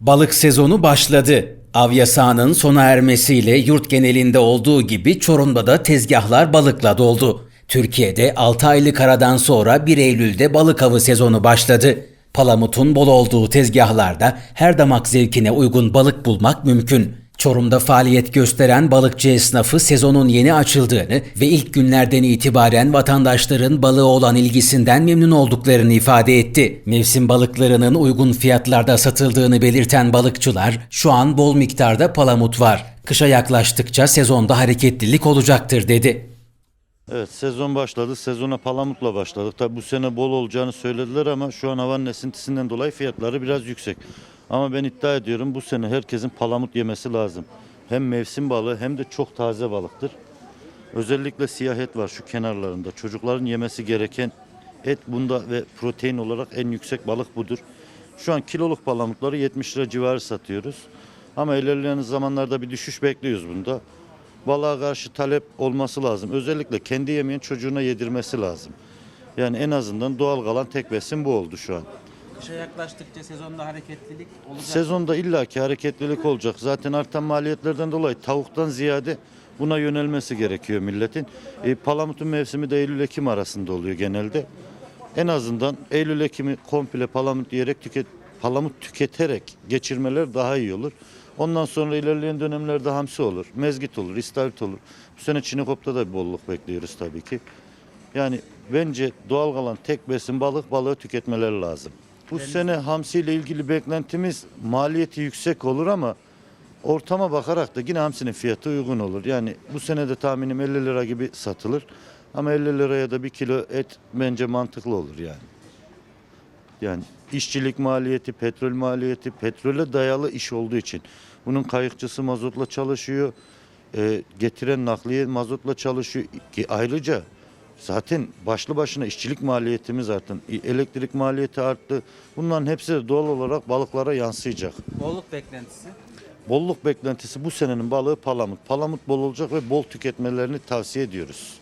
Balık sezonu başladı. Av yasağının sona ermesiyle yurt genelinde olduğu gibi Çorum'da da tezgahlar balıkla doldu. Türkiye'de 6 aylık aradan sonra 1 Eylül'de balık avı sezonu başladı. Palamutun bol olduğu tezgahlarda her damak zevkine uygun balık bulmak mümkün. Çorum'da faaliyet gösteren balıkçı esnafı sezonun yeni açıldığını ve ilk günlerden itibaren vatandaşların balığı olan ilgisinden memnun olduklarını ifade etti. Mevsim balıklarının uygun fiyatlarda satıldığını belirten balıkçılar şu an bol miktarda palamut var. Kışa yaklaştıkça sezonda hareketlilik olacaktır dedi. Evet sezon başladı. Sezona palamutla başladık. Tabi bu sene bol olacağını söylediler ama şu an havanın esintisinden dolayı fiyatları biraz yüksek. Ama ben iddia ediyorum bu sene herkesin palamut yemesi lazım. Hem mevsim balığı hem de çok taze balıktır. Özellikle siyah et var şu kenarlarında. Çocukların yemesi gereken et bunda ve protein olarak en yüksek balık budur. Şu an kiloluk palamutları 70 lira civarı satıyoruz. Ama ilerleyen zamanlarda bir düşüş bekliyoruz bunda. Balığa karşı talep olması lazım. Özellikle kendi yemeyen çocuğuna yedirmesi lazım. Yani en azından doğal kalan tek besin bu oldu şu an. Kışa yaklaştıkça sezonda hareketlilik olacak. Sezonda illaki hareketlilik olacak. Zaten artan maliyetlerden dolayı tavuktan ziyade buna yönelmesi gerekiyor milletin. E, palamutun mevsimi de Eylül-Ekim arasında oluyor genelde. En azından Eylül-Ekim'i komple palamut yiyerek tüket, palamut tüketerek geçirmeler daha iyi olur. Ondan sonra ilerleyen dönemlerde hamsi olur, mezgit olur, istavrit olur. Bu sene çinekopta da bir bolluk bekliyoruz tabii ki. Yani bence doğal kalan tek besin balık, balığı tüketmeleri lazım. Bu sene hamsi ile ilgili beklentimiz maliyeti yüksek olur ama ortama bakarak da yine hamsinin fiyatı uygun olur. Yani bu sene de tahminim 50 lira gibi satılır. Ama 50 liraya da bir kilo et bence mantıklı olur yani. Yani işçilik maliyeti, petrol maliyeti, petrole dayalı iş olduğu için. Bunun kayıkçısı mazotla çalışıyor. e, getiren nakliye mazotla çalışıyor. Ki Ayrıca zaten başlı başına işçilik maliyetimiz arttı. Elektrik maliyeti arttı. Bunların hepsi de doğal olarak balıklara yansıyacak. Bolluk beklentisi. Bolluk beklentisi bu senenin balığı palamut. Palamut bol olacak ve bol tüketmelerini tavsiye ediyoruz.